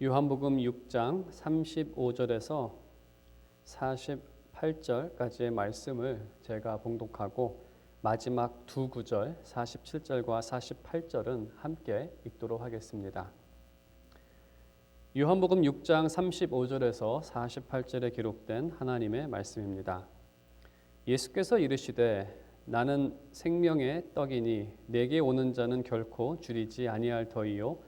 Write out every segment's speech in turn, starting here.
요한복음 6장 35절에서 48절까지의 말씀을 제가 봉독하고 마지막 두 구절 47절과 48절은 함께 읽도록 하겠습니다. 요한복음 6장 35절에서 48절에 기록된 하나님의 말씀입니다. 예수께서 이르시되 나는 생명의 떡이니 내게 오는 자는 결코 줄이지 아니할 터이요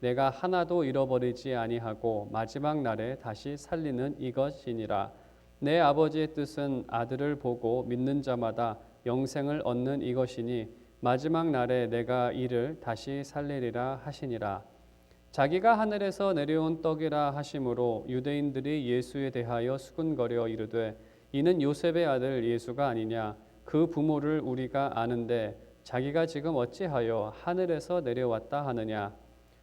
내가 하나도 잃어버리지 아니하고 마지막 날에 다시 살리는 이것이니라. 내 아버지의 뜻은 아들을 보고 믿는 자마다 영생을 얻는 이것이니 마지막 날에 내가 이를 다시 살리리라 하시니라. 자기가 하늘에서 내려온 떡이라 하심으로 유대인들이 예수에 대하여 수군거려 이르되 이는 요셉의 아들 예수가 아니냐 그 부모를 우리가 아는데 자기가 지금 어찌하여 하늘에서 내려왔다 하느냐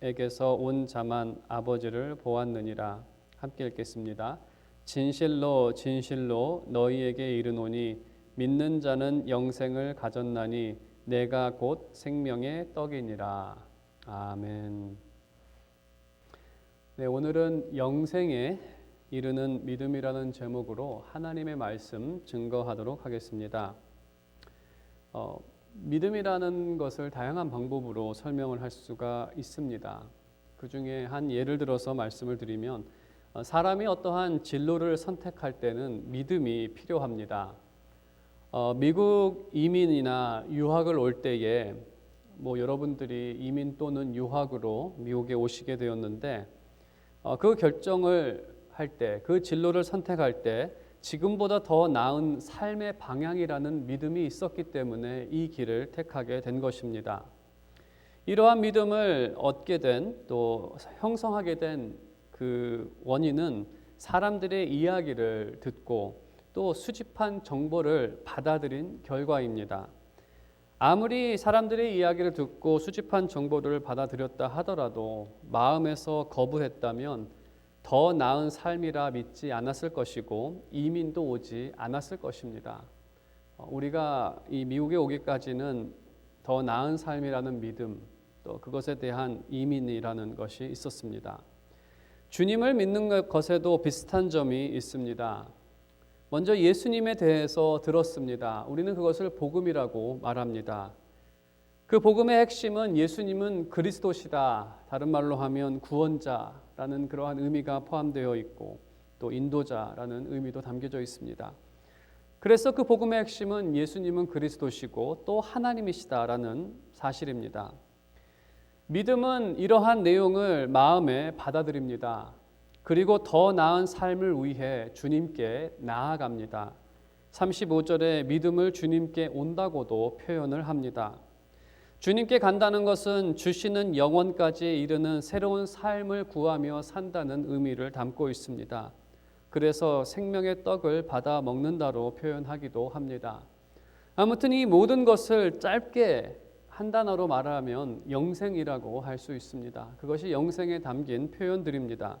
에게서 온 자만 아버지를 보았느니라 함께 읽겠습니다 진실로 진실로 너희에게 이르노니 믿는 자는 영생을 가졌나니 내가 곧 생명의 떡이니라 아멘. 네, 오늘은 영생에 이르는 믿음이라는 제목으로 하나님의 말씀 증거하도록 하겠습니다. 어, 믿음이라는 것을 다양한 방법으로 설명을 할 수가 있습니다. 그 중에 한 예를 들어서 말씀을 드리면 어, 사람이 어떠한 진로를 선택할 때는 믿음이 필요합니다. 어, 미국 이민이나 유학을 올 때에 뭐 여러분들이 이민 또는 유학으로 미국에 오시게 되었는데 어, 그 결정을 할 때, 그 진로를 선택할 때 지금보다 더 나은 삶의 방향이라는 믿음이 있었기 때문에 이 길을 택하게 된 것입니다. 이러한 믿음을 얻게 된 또 형성하게 된 그 원인은 사람들의 이야기를 듣고 또 수집한 정보를 받아들인 결과입니다. 아무리 사람들의 이야기를 듣고 수집한 정보를 받아들였다 하더라도 마음에서 거부했다면 더 나은 삶이라 믿지 않았을 것이고 이민도 오지 않았을 것입니다. 어, 우리가 이 미국에 오기까지는 더 나은 삶이라는 믿음 또 그것에 대한 이민이라는 것이 있었습니다. 주님을 믿는 것에도 비슷한 점이 있습니다. 먼저 예수님에 대해서 들었습니다. 우리는 그것을 복음이라고 말합니다. 그 복음의 핵심은 예수님은 그리스도시다. 다른 말로 하면 구원자라는 그러한 의미가 포함되어 있고 또 인도자라는 의미도 담겨져 있습니다. 그래서 그 복음의 핵심은 예수님은 그리스도시고 또 하나님이시다라는 사실입니다. 믿음은 이러한 내용을 마음에 받아들입니다. 그리고 더 나은 삶을 위해 주님께 나아갑니다. 35절에 믿음을 주님께 온다고도 표현을 합니다. 주님께 간다는 것은 주시는 영원까지 이르는 새로운 삶을 구하며 산다는 의미를 담고 있습니다. 그래서 생명의 떡을 받아 먹는다로 표현하기도 합니다. 아무튼 이 모든 것을 짧게 한 단어로 말하면 영생이라고 할 수 있습니다. 그것이 영생에 담긴 표현들입니다.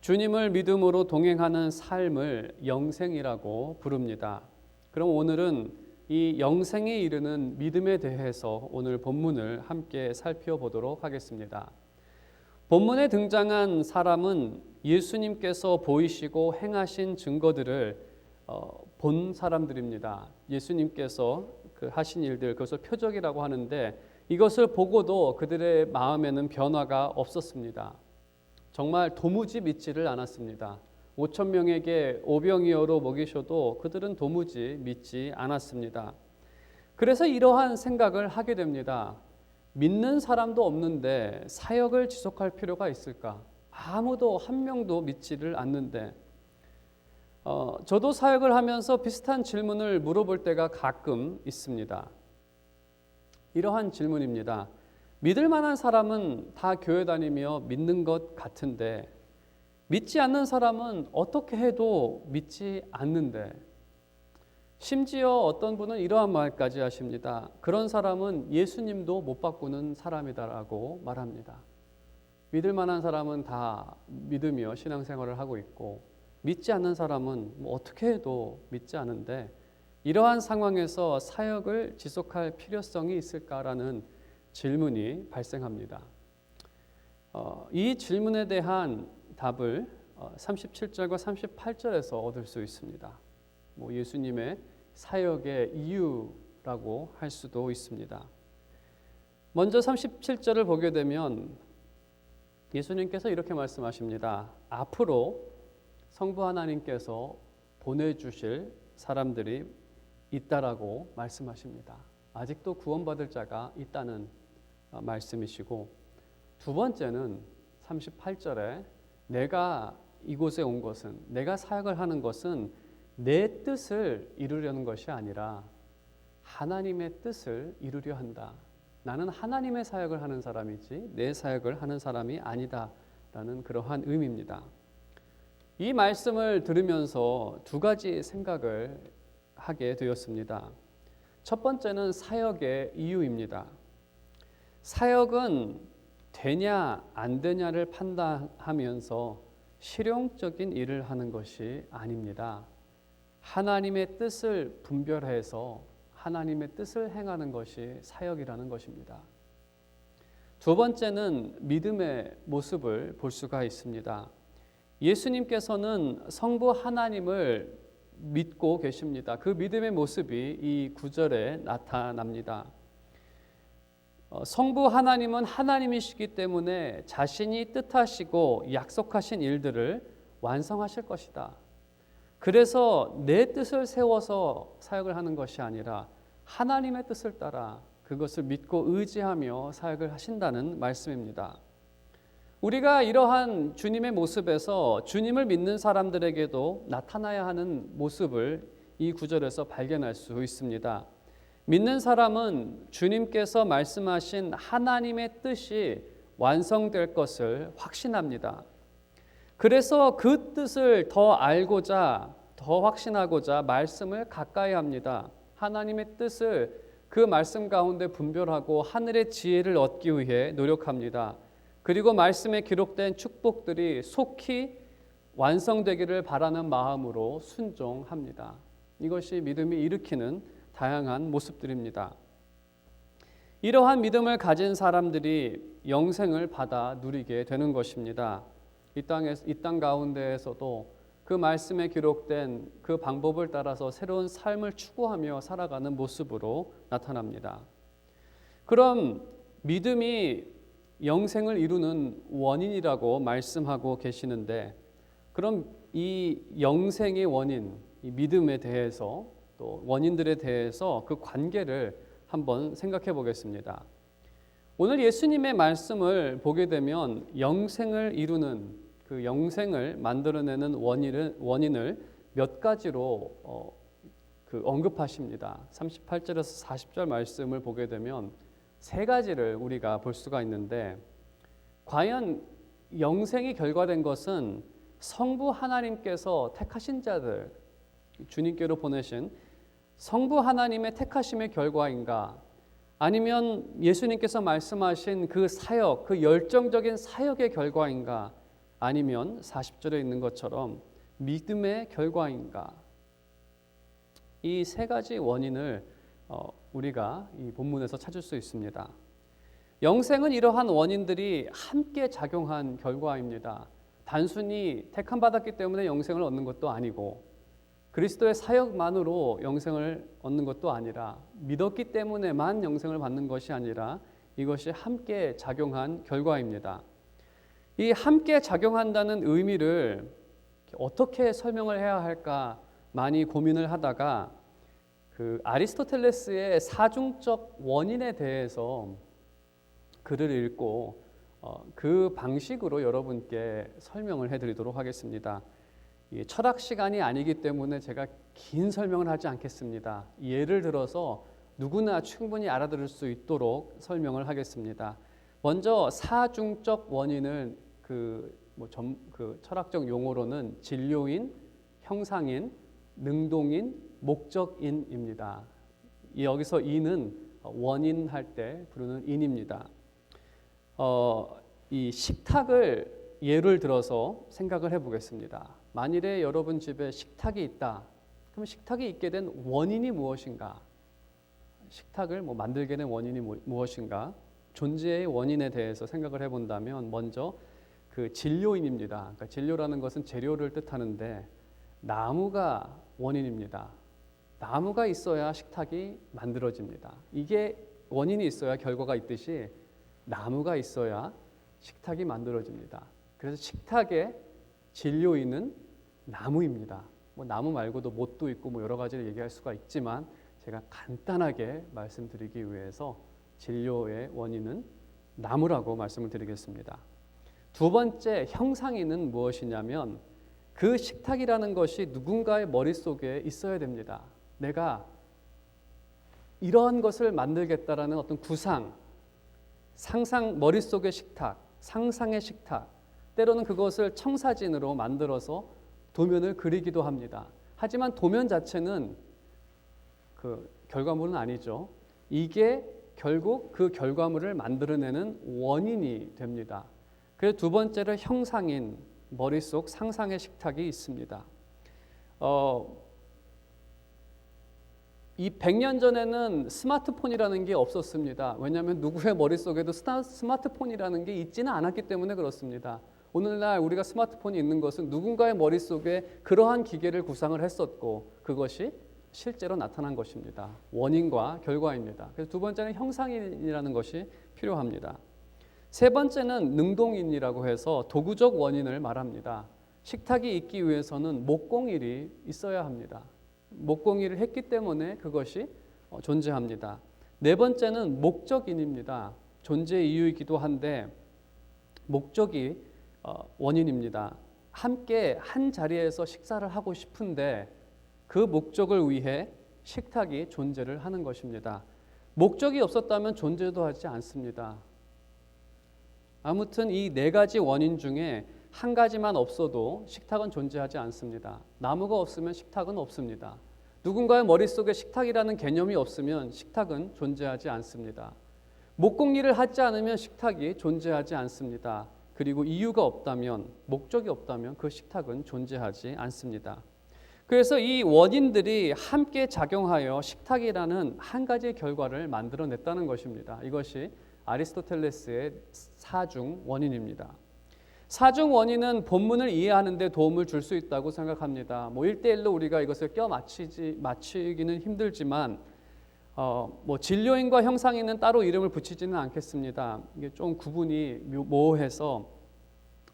주님을 믿음으로 동행하는 삶을 영생이라고 부릅니다. 그럼 오늘은 이 영생에 이르는 믿음에 대해서 오늘 본문을 함께 살펴보도록 하겠습니다. 본문에 등장한 사람은 예수님께서 보이시고 행하신 증거들을 어, 본 사람들입니다. 예수님께서 그 하신 일들 그것을 표적이라고 하는데 이것을 보고도 그들의 마음에는 변화가 없었습니다. 정말 도무지 믿지를 않았습니다. 5천 명에게 오병이어로 먹이셔도 그들은 도무지 믿지 않았습니다. 그래서 이러한 생각을 하게 됩니다. 믿는 사람도 없는데 사역을 지속할 필요가 있을까? 아무도 한 명도 믿지를 않는데 어, 저도 사역을 하면서 비슷한 질문을 물어볼 때가 가끔 있습니다. 이러한 질문입니다. 믿을 만한 사람은 다 교회 다니며 믿는 것 같은데 믿지 않는 사람은 어떻게 해도 믿지 않는데 심지어 어떤 분은 이러한 말까지 하십니다. 그런 사람은 예수님도 못 바꾸는 사람이다라고 말합니다. 믿을 만한 사람은 다 믿으며 신앙생활을 하고 있고 믿지 않는 사람은 뭐 어떻게 해도 믿지 않은데 이러한 상황에서 사역을 지속할 필요성이 있을까라는 질문이 발생합니다. 어, 이 질문에 대한 답을 어, 37절과 38절에서 얻을 수 있습니다. 뭐 예수님의 사역의 이유라고 할 수도 있습니다. 먼저 37절을 보게 되면 예수님께서 이렇게 말씀하십니다. 앞으로 성부 하나님께서 보내주실 사람들이 있다라고 말씀하십니다. 아직도 구원받을 자가 있다는 어, 말씀이시고 두 번째는 38절에 내가 이곳에 온 것은 내가 사역을 하는 것은 내 뜻을 이루려는 것이 아니라 하나님의 뜻을 이루려 한다. 나는 하나님의 사역을 하는 사람이지 내 사역을 하는 사람이 아니다라는 그러한 의미입니다. 이 말씀을 들으면서 두 가지 생각을 하게 되었습니다. 첫 번째는 사역의 이유입니다. 사역은 되냐 안 되냐를 판단하면서 실용적인 일을 하는 것이 아닙니다. 하나님의 뜻을 분별해서 하나님의 뜻을 행하는 것이 사역이라는 것입니다. 두 번째는 믿음의 모습을 볼 수가 있습니다. 예수님께서는 성부 하나님을 믿고 계십니다. 그 믿음의 모습이 이 구절에 나타납니다. 어, 성부 하나님은 하나님이시기 때문에 자신이 뜻하시고 약속하신 일들을 완성하실 것이다. 그래서 내 뜻을 세워서 사역을 하는 것이 아니라 하나님의 뜻을 따라 그것을 믿고 의지하며 사역을 하신다는 말씀입니다. 우리가 이러한 주님의 모습에서 주님을 믿는 사람들에게도 나타나야 하는 모습을 이 구절에서 발견할 수 있습니다. 믿는 사람은 주님께서 말씀하신 하나님의 뜻이 완성될 것을 확신합니다. 그래서 그 뜻을 더 알고자 더 확신하고자 말씀을 가까이 합니다. 하나님의 뜻을 그 말씀 가운데 분별하고 하늘의 지혜를 얻기 위해 노력합니다. 그리고 말씀에 기록된 축복들이 속히 완성되기를 바라는 마음으로 순종합니다. 이것이 믿음이 일으키는 다양한 모습들입니다. 이러한 믿음을 가진 사람들이 영생을 받아 누리게 되는 것입니다. 이 땅에 이땅 가운데에서도 그 말씀에 기록된 그 방법을 따라서 새로운 삶을 추구하며 살아가는 모습으로 나타납니다. 그럼 믿음이 영생을 이루는 원인이라고 말씀하고 계시는데 그럼 이 영생의 원인, 이 믿음에 대해서 또 원인들에 대해서 그 관계를 한번 생각해 보겠습니다. 오늘 예수님의 말씀을 보게 되면 영생을 이루는 그 영생을 만들어내는 원인을, 원인을 몇 가지로 어, 그 언급하십니다. 38절에서 40절 말씀을 보게 되면 세 가지를 우리가 볼 수가 있는데 과연 영생이 결과된 것은 성부 하나님께서 택하신 자들 주님께로 보내신 성부 하나님의 택하심의 결과인가 아니면 예수님께서 말씀하신 그 사역 그 열정적인 사역의 결과인가 아니면 40절에 있는 것처럼 믿음의 결과인가? 이 세 가지 원인을 어, 우리가 이 본문에서 찾을 수 있습니다. 영생은 이러한 원인들이 함께 작용한 결과입니다. 단순히 택함 받았기 때문에 영생을 얻는 것도 아니고 그리스도의 사역만으로 영생을 얻는 것도 아니라 믿었기 때문에만 영생을 받는 것이 아니라 이것이 함께 작용한 결과입니다. 이 함께 작용한다는 의미를 어떻게 설명을 해야 할까 많이 고민을 하다가 그 아리스토텔레스의 사중적 원인에 대해서 글을 읽고 어, 그 방식으로 여러분께 설명을 해드리도록 하겠습니다. 이 철학 시간이 아니기 때문에 제가 긴 설명을 하지 않겠습니다. 예를 들어서 누구나 충분히 알아들을 수 있도록 설명을 하겠습니다. 먼저 사중적 원인을 그뭐 그 철학적 용어로는 진료인, 형상인, 능동인, 목적인입니다. 여기서 인은 원인 할 때 부르는 인입니다. 어, 이 식탁을 예를 들어서 생각을 해보겠습니다. 만일에 여러분 집에 식탁이 있다. 그럼 식탁이 있게 된 원인이 무엇인가? 식탁을 뭐 만들게 된 원인이 무엇인가? 존재의 원인에 대해서 생각을 해본다면 먼저 그 진료인입니다. 그러니까 진료라는 것은 재료를 뜻하는데 나무가 원인입니다. 나무가 있어야 식탁이 만들어집니다. 이게 원인이 있어야 결과가 있듯이 나무가 있어야 식탁이 만들어집니다. 그래서 식탁의 진료인은 나무입니다. 뭐 나무 말고도 못도 있고 뭐 여러 가지를 얘기할 수가 있지만 제가 간단하게 말씀드리기 위해서 진료의 원인은 나무라고 말씀을 드리겠습니다. 두 번째 형상이는 무엇이냐면 그 식탁이라는 것이 누군가의 머릿속에 있어야 됩니다. 내가 이러한 것을 만들겠다라는 어떤 구상, 상상 머릿속의 식탁, 상상의 식탁, 때로는 그것을 청사진으로 만들어서 도면을 그리기도 합니다. 하지만 도면 자체는 그 결과물은 아니죠. 이게 결국 그 결과물을 만들어내는 원인이 됩니다. 그래서 두 번째로 형상인 머릿속 상상의 식탁이 있습니다. 어, 이 100년 전에는 스마트폰이라는 게 없었습니다. 왜냐하면 누구의 머릿속에도 스마트폰이라는 게 있지는 않았기 때문에 그렇습니다. 오늘날 우리가 스마트폰이 있는 것은 누군가의 머릿속에 그러한 기계를 구상을 했었고 그것이 실제로 나타난 것입니다. 원인과 결과입니다. 그래서 두 번째는 형상인이라는 것이 필요합니다. 세 번째는 능동인이라고 해서 도구적 원인을 말합니다. 식탁이 있기 위해서는 목공일이 있어야 합니다. 목공일을 했기 때문에 그것이 어, 존재합니다. 네 번째는 목적인입니다. 존재 이유이기도 한데 목적이 어, 원인입니다. 함께 한 자리에서 식사를 하고 싶은데 그 목적을 위해 식탁이 존재를 하는 것입니다. 목적이 없었다면 존재도 하지 않습니다. 아무튼 이 네 가지 원인 중에 한 가지만 없어도 식탁은 존재하지 않습니다. 나무가 없으면 식탁은 없습니다. 누군가의 머릿속에 식탁이라는 개념이 없으면 식탁은 존재하지 않습니다. 목공일을 하지 않으면 식탁이 존재하지 않습니다. 그리고 이유가 없다면, 목적이 없다면 그 식탁은 존재하지 않습니다. 그래서 이 원인들이 함께 작용하여 식탁이라는 한 가지 결과를 만들어냈다는 것입니다. 이것이 아리스토텔레스의 사중 원인입니다. 사중 원인은 본문을 이해하는 데 도움을 줄 수 있다고 생각합니다. 뭐 1대1로 우리가 이것을 껴 맞히지 맞추기는 힘들지만 어, 뭐 진료인과 형상인은 따로 이름을 붙이지는 않겠습니다. 이게 좀 구분이 모호해서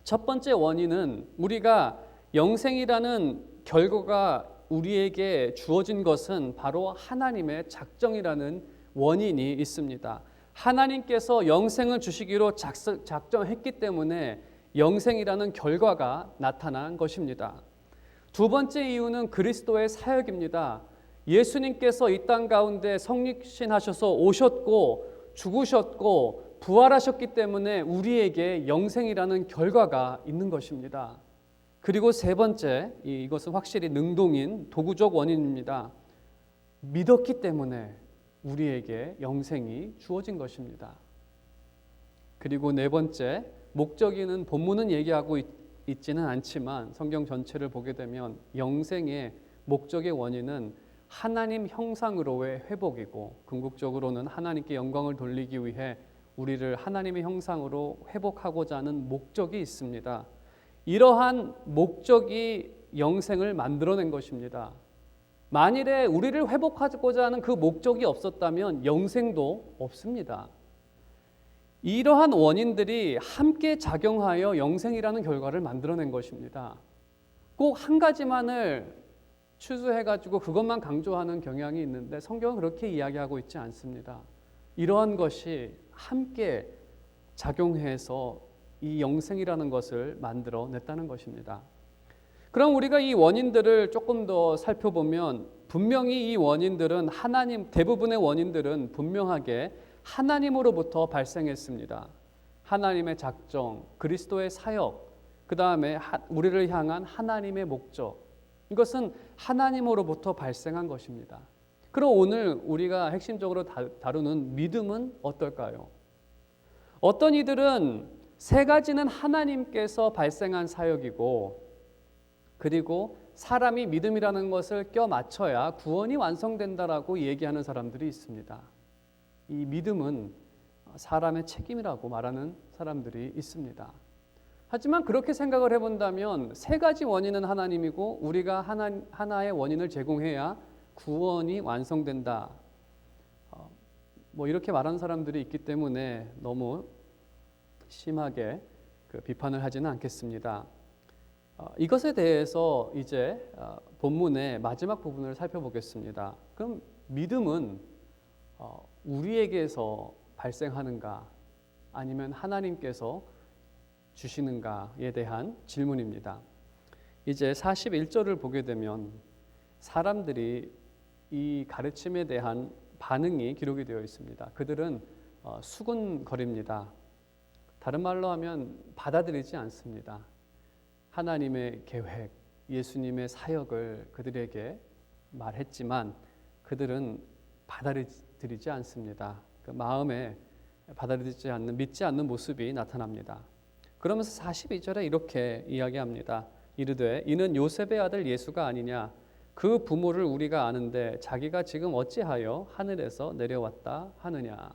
첫 번째 원인은 우리가 영생이라는 결과가 우리에게 주어진 것은 바로 하나님의 작정이라는 원인이 있습니다. 하나님께서 영생을 주시기로 작정했기 때문에 영생이라는 결과가 나타난 것입니다. 두 번째 이유는 그리스도의 사역입니다. 예수님께서 이 땅 가운데 성육신하셔서 오셨고 죽으셨고 부활하셨기 때문에 우리에게 영생이라는 결과가 있는 것입니다. 그리고 세 번째, 이것은 확실히 능동인 도구적 원인입니다. 믿었기 때문에 우리에게 영생이 주어진 것입니다. 그리고 네 번째, 목적이는 본문은 얘기하고 있, 있지는 않지만 성경 전체를 보게 되면 영생의 목적의 원인은 하나님 형상으로의 회복이고 궁극적으로는 하나님께 영광을 돌리기 위해 우리를 하나님의 형상으로 회복하고자 하는 목적이 있습니다. 이러한 목적이 영생을 만들어낸 것입니다. 만일에 우리를 회복하고자 하는 그 목적이 없었다면 영생도 없습니다. 이러한 원인들이 함께 작용하여 영생이라는 결과를 만들어낸 것입니다. 꼭 한 가지만을 추수해가지고 그것만 강조하는 경향이 있는데 성경은 그렇게 이야기하고 있지 않습니다. 이러한 것이 함께 작용해서 이 영생이라는 것을 만들어 냈다는 것입니다. 그럼 우리가 이 원인들을 조금 더 살펴보면 분명히 이 원인들은 하나님 대부분의 원인들은 분명하게 하나님으로부터 발생했습니다. 하나님의 작정, 그리스도의 사역, 그 다음에 우리를 향한 하나님의 목적. 이것은 하나님으로부터 발생한 것입니다. 그럼 오늘 우리가 핵심적으로 다루는 믿음은 어떨까요? 어떤 이들은 세 가지는 하나님께서 발생한 사역이고 그리고 사람이 믿음이라는 것을 껴 맞춰야 구원이 완성된다라고 얘기하는 사람들이 있습니다. 이 믿음은 사람의 책임이라고 말하는 사람들이 있습니다. 하지만 그렇게 생각을 해본다면 세 가지 원인은 하나님이고 우리가 하나, 하나의 원인을 제공해야 구원이 완성된다. 어, 뭐 이렇게 말하는 사람들이 있기 때문에 너무 심하게 그 비판을 하지는 않겠습니다. 어, 이것에 대해서 이제 어, 본문의 마지막 부분을 살펴보겠습니다. 그럼 믿음은 어, 우리에게서 발생하는가 아니면 하나님께서 주시는가에 대한 질문입니다. 이제 41절을 보게 되면 사람들이 이 가르침에 대한 반응이 기록이 되어 있습니다. 그들은 수군거립니다. 다른 말로 하면 받아들이지 않습니다. 하나님의 계획, 예수님의 사역을 그들에게 말했지만 그들은 받아들이지 않습니다. 그 마음에 받아들이지 않는 믿지 않는 모습이 나타납니다. 그러면서 42절에 이렇게 이야기합니다. 이르되 이는 요셉의 아들 예수가 아니냐 그 부모를 우리가 아는데 자기가 지금 어찌하여 하늘에서 내려왔다 하느냐.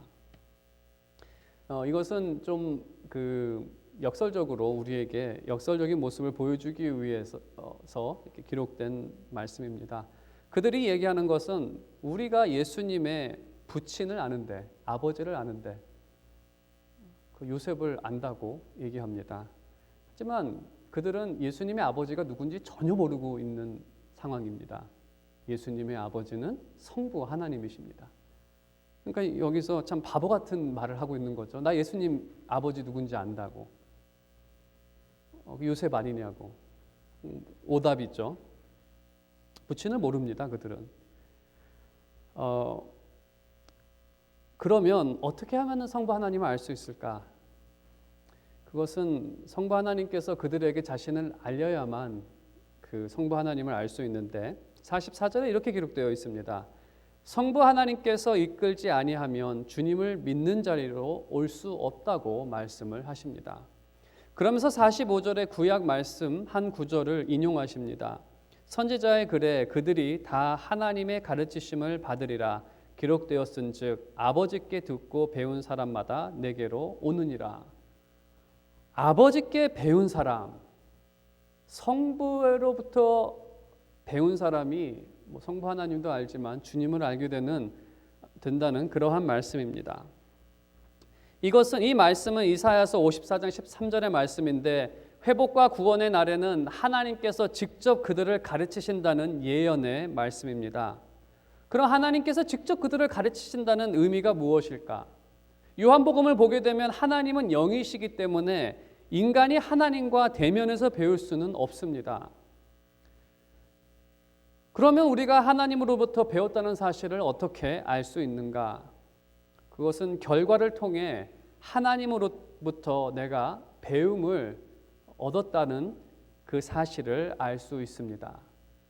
어, 이것은 좀 그 역설적으로 우리에게 역설적인 모습을 보여주기 위해서 기록된 말씀입니다. 그들이 얘기하는 것은 우리가 예수님의 부친을 아는데 아버지를 아는데 그 요셉을 안다고 얘기합니다. 하지만 그들은 예수님의 아버지가 누군지 전혀 모르고 있는 상황입니다. 예수님의 아버지는 성부 하나님이십니다. 그러니까 여기서 참 바보 같은 말을 하고 있는 거죠. 나 예수님 아버지 누군지 안다고. 어, 그 요셉 아니냐고 음, 오답 있죠. 부친을 모릅니다. 그들은. 어, 그러면 어떻게 하면 성부 하나님을 알 수 있을까? 그것은 성부 하나님께서 그들에게 자신을 알려야만 그 성부 하나님을 알 수 있는데 44절에 이렇게 기록되어 있습니다. 성부 하나님께서 이끌지 아니하면 주님을 믿는 자리로 올 수 없다고 말씀을 하십니다. 그러면서 45절의 구약 말씀 한 구절을 인용하십니다. 선지자의 글에 그들이 다 하나님의 가르치심을 받으리라 기록되었은즉 아버지께 듣고 배운 사람마다 내게로 오느니라. 아버지께 배운 사람, 성부로부터 배운 사람이 뭐 성부 하나님도 알지만 주님을 알게 되는 된다는 그러한 말씀입니다. 이것은 이 말씀은 이사야서 54장 13절의 말씀인데 회복과 구원의 날에는 하나님께서 직접 그들을 가르치신다는 예언의 말씀입니다. 그럼 하나님께서 직접 그들을 가르치신다는 의미가 무엇일까? 요한복음을 보게 되면 하나님은 영이시기 때문에 인간이 하나님과 대면해서 배울 수는 없습니다. 그러면 우리가 하나님으로부터 배웠다는 사실을 어떻게 알 수 있는가? 그것은 결과를 통해 하나님으로부터 내가 배움을 얻었다는 그 사실을 알 수 있습니다.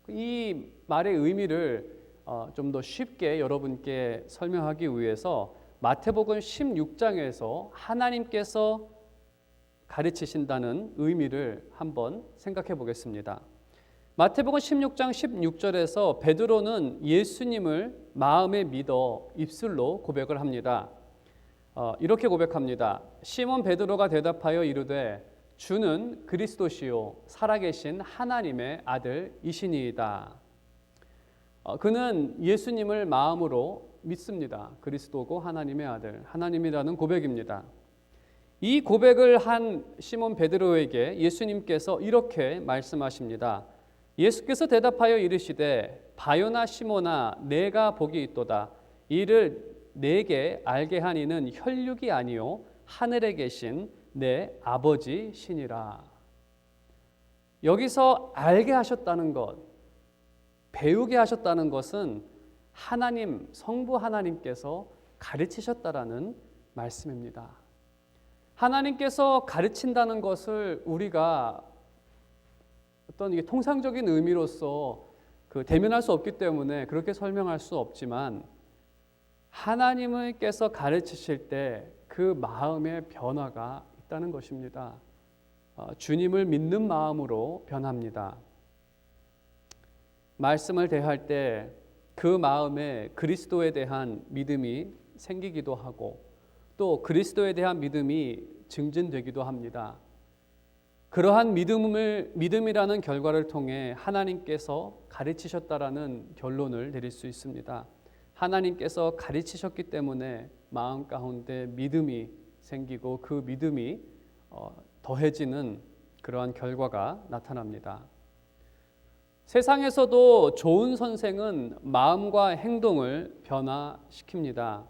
이 말의 의미를 어, 좀더 쉽게 여러분께 설명하기 위해서 마태복음 16장에서 하나님께서 가르치신다는 의미를 한번 생각해 보겠습니다. 마태복음 16장 16절에서 베드로는 예수님을 마음에 믿어 입술로 고백을 합니다. 어, 이렇게 고백합니다. 시몬 베드로가 대답하여 이르되 주는 그리스도시요 살아계신 하나님의 아들이시니이다. 어, 그는 예수님을 마음으로 믿습니다. 그리스도고 하나님의 아들, 하나님이라는 고백입니다. 이 고백을 한 시몬 베드로에게 예수님께서 이렇게 말씀하십니다. 예수께서 대답하여 이르시되 바요나 시모나 내가 복이 있도다 이를 내게 알게 하니는 혈육이 아니요 하늘에 계신 내 아버지 신이라 여기서 알게 하셨다는 것 배우게 하셨다는 것은 하나님 성부 하나님께서 가르치셨다라는 말씀입니다. 하나님께서 가르친다는 것을 우리가 어떤 이게 통상적인 의미로서 그 대면할 수 없기 때문에 그렇게 설명할 수 없지만 하나님께서 가르치실 때 그 마음의 변화가 있다는 것입니다. 어, 주님을 믿는 마음으로 변합니다. 말씀을 대할 때 그 마음에 그리스도에 대한 믿음이 생기기도 하고 또 그리스도에 대한 믿음이 증진되기도 합니다. 그러한 믿음을 믿음이라는 결과를 통해 하나님께서 가르치셨다라는 결론을 내릴 수 있습니다. 하나님께서 가르치셨기 때문에 마음 가운데 믿음이 생기고 그 믿음이 어, 더해지는 그러한 결과가 나타납니다. 세상에서도 좋은 선생은 마음과 행동을 변화시킵니다.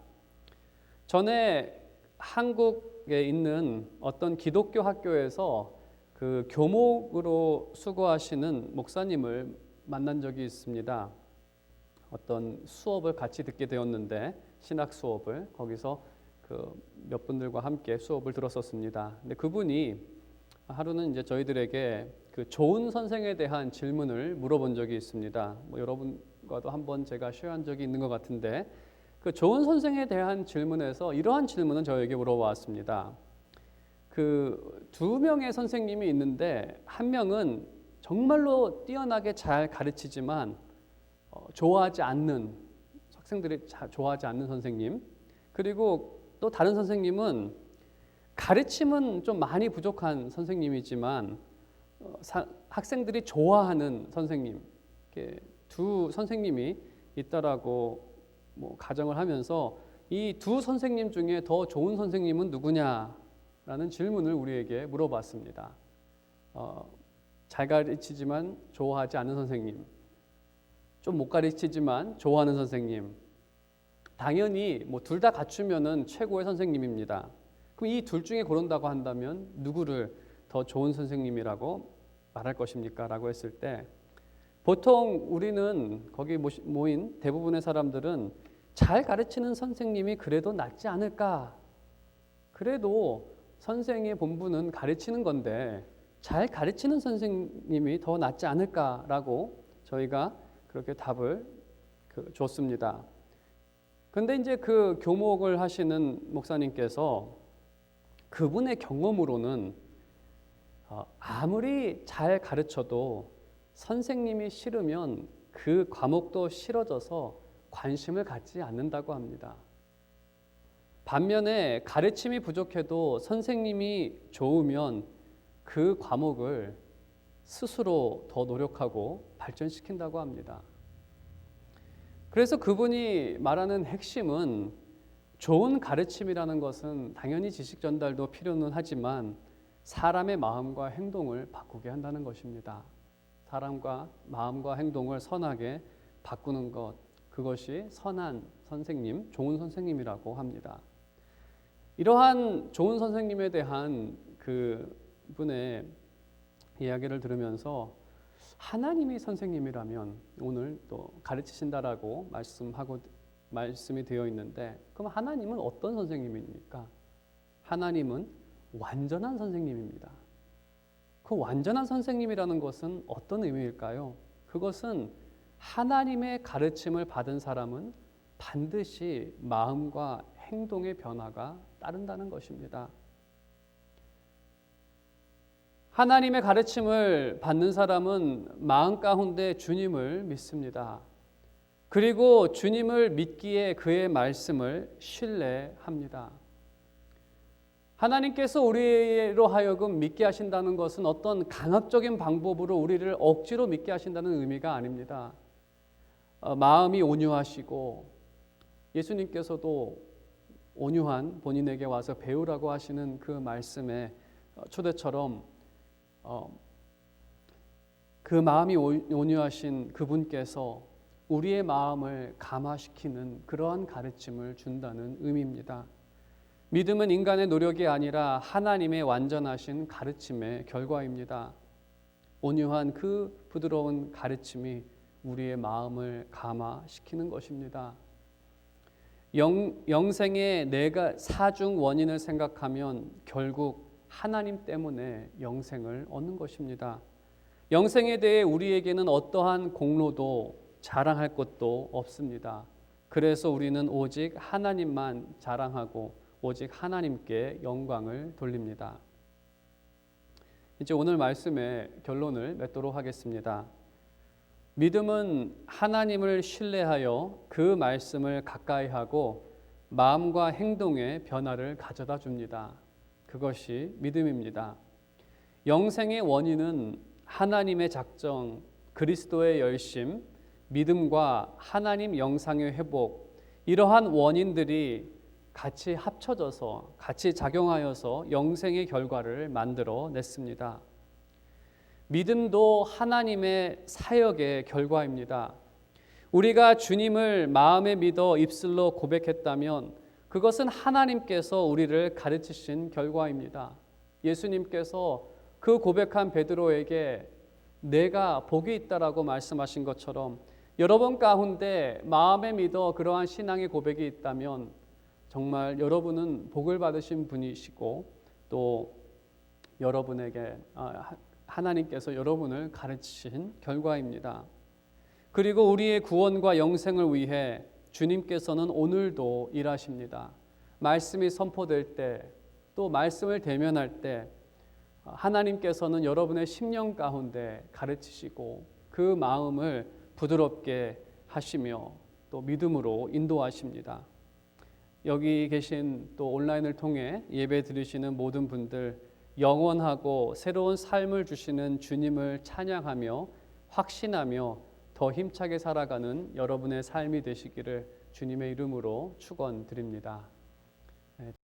전에 한국에 있는 어떤 기독교 학교에서 그 교목으로 수고하시는 목사님을 만난 적이 있습니다. 어떤 수업을 같이 듣게 되었는데 신학 수업을 거기서 그 몇 분들과 함께 수업을 들었었습니다. 근데 그분이 하루는 이제 저희들에게 그 좋은 선생에 대한 질문을 물어본 적이 있습니다. 뭐 여러분과도 한번 제가 쉐어한 적이 있는 것 같은데 그 좋은 선생에 대한 질문에서 이러한 질문은 저에게 물어봤습니다. 그 두 명의 선생님이 있는데 한 명은 정말로 뛰어나게 잘 가르치지만 어, 좋아하지 않는 학생들이 자, 좋아하지 않는 선생님 그리고 또 다른 선생님은 가르침은 좀 많이 부족한 선생님이지만 학생들이 좋아하는 선생님 두 선생님이 있다라고 뭐 가정을 하면서 이 두 선생님 중에 더 좋은 선생님은 누구냐라는 질문을 우리에게 물어봤습니다. 어, 잘 가르치지만 좋아하지 않는 선생님, 좀 못 가르치지만 좋아하는 선생님. 당연히 뭐 둘 다 갖추면은 최고의 선생님입니다. 그럼 이 둘 중에 고른다고 한다면 누구를 더 좋은 선생님이라고 말할 것입니까? 라고 했을 때 보통 우리는 거기 모인 대부분의 사람들은 잘 가르치는 선생님이 그래도 낫지 않을까? 그래도 선생의 본분은 가르치는 건데 잘 가르치는 선생님이 더 낫지 않을까라고 저희가 그렇게 답을 그 줬습니다. 근데 이제 그 교목을 하시는 목사님께서 그분의 경험으로는 어, 아무리 잘 가르쳐도 선생님이 싫으면 그 과목도 싫어져서 관심을 갖지 않는다고 합니다. 반면에 가르침이 부족해도 선생님이 좋으면 그 과목을 스스로 더 노력하고 발전시킨다고 합니다. 그래서 그분이 말하는 핵심은 좋은 가르침이라는 것은 당연히 지식 전달도 필요는 하지만 사람의 마음과 행동을 바꾸게 한다는 것입니다. 사람과 마음과 행동을 선하게 바꾸는 것, 그것이 선한 선생님, 좋은 선생님이라고 합니다. 이러한 좋은 선생님에 대한 그 분의 이야기를 들으면서 하나님이 선생님이라면 오늘 또 가르치신다라고 말씀하고 말씀이 되어 있는데 그럼 하나님은 어떤 선생님입니까? 하나님은 완전한 선생님입니다. 그 완전한 선생님이라는 것은 어떤 의미일까요? 그것은 하나님의 가르침을 받은 사람은 반드시 마음과 행동의 변화가 따른다는 것입니다. 하나님의 가르침을 받는 사람은 마음 가운데 주님을 믿습니다. 그리고 주님을 믿기에 그의 말씀을 신뢰합니다. 하나님께서 우리로 하여금 믿게 하신다는 것은 어떤 강압적인 방법으로 우리를 억지로 믿게 하신다는 의미가 아닙니다. 어, 마음이 온유하시고 예수님께서도 온유한 본인에게 와서 배우라고 하시는 그 말씀의 초대처럼 어, 그 마음이 오- 온유하신 그분께서 우리의 마음을 감화시키는 그러한 가르침을 준다는 의미입니다. 믿음은 인간의 노력이 아니라 하나님의 완전하신 가르침의 결과입니다. 온유한 그 부드러운 가르침이 우리의 마음을 감화시키는 것입니다. 영, 영생의 내가 사중 원인을 생각하면 결국 하나님 때문에 영생을 얻는 것입니다. 영생에 대해 우리에게는 어떠한 공로도 자랑할 것도 없습니다. 그래서 우리는 오직 하나님만 자랑하고 오직 하나님께 영광을 돌립니다. 이제 오늘 말씀의 결론을 맺도록 하겠습니다. 믿음은 하나님을 신뢰하여 그 말씀을 가까이 하고 마음과 행동의 변화를 가져다 줍니다. 그것이 믿음입니다. 영생의 원인은 하나님의 작정, 그리스도의 열심, 믿음과 하나님 영상의 회복, 이러한 원인들이 같이 합쳐져서 같이 작용하여서 영생의 결과를 만들어 냈습니다. 믿음도 하나님의 사역의 결과입니다. 우리가 주님을 마음에 믿어 입술로 고백했다면 그것은 하나님께서 우리를 가르치신 결과입니다. 예수님께서 그 고백한 베드로에게 내가 복이 있다라고 말씀하신 것처럼 여러분 가운데 마음에 믿어 그러한 신앙의 고백이 있다면 정말 여러분은 복을 받으신 분이시고 또 여러분에게 아, 하나님께서 여러분을 가르치신 결과입니다. 그리고 우리의 구원과 영생을 위해 주님께서는 오늘도 일하십니다. 말씀이 선포될 때, 또 말씀을 대면할 때, 하나님께서는 여러분의 심령 가운데 가르치시고 그 마음을 부드럽게 하시며 또 믿음으로 인도하십니다. 여기 계신 또 온라인을 통해 예배 드리시는 모든 분들 영원하고 새로운 삶을 주시는 주님을 찬양하며 확신하며 더 힘차게 살아가는 여러분의 삶이 되시기를 주님의 이름으로 축원드립니다.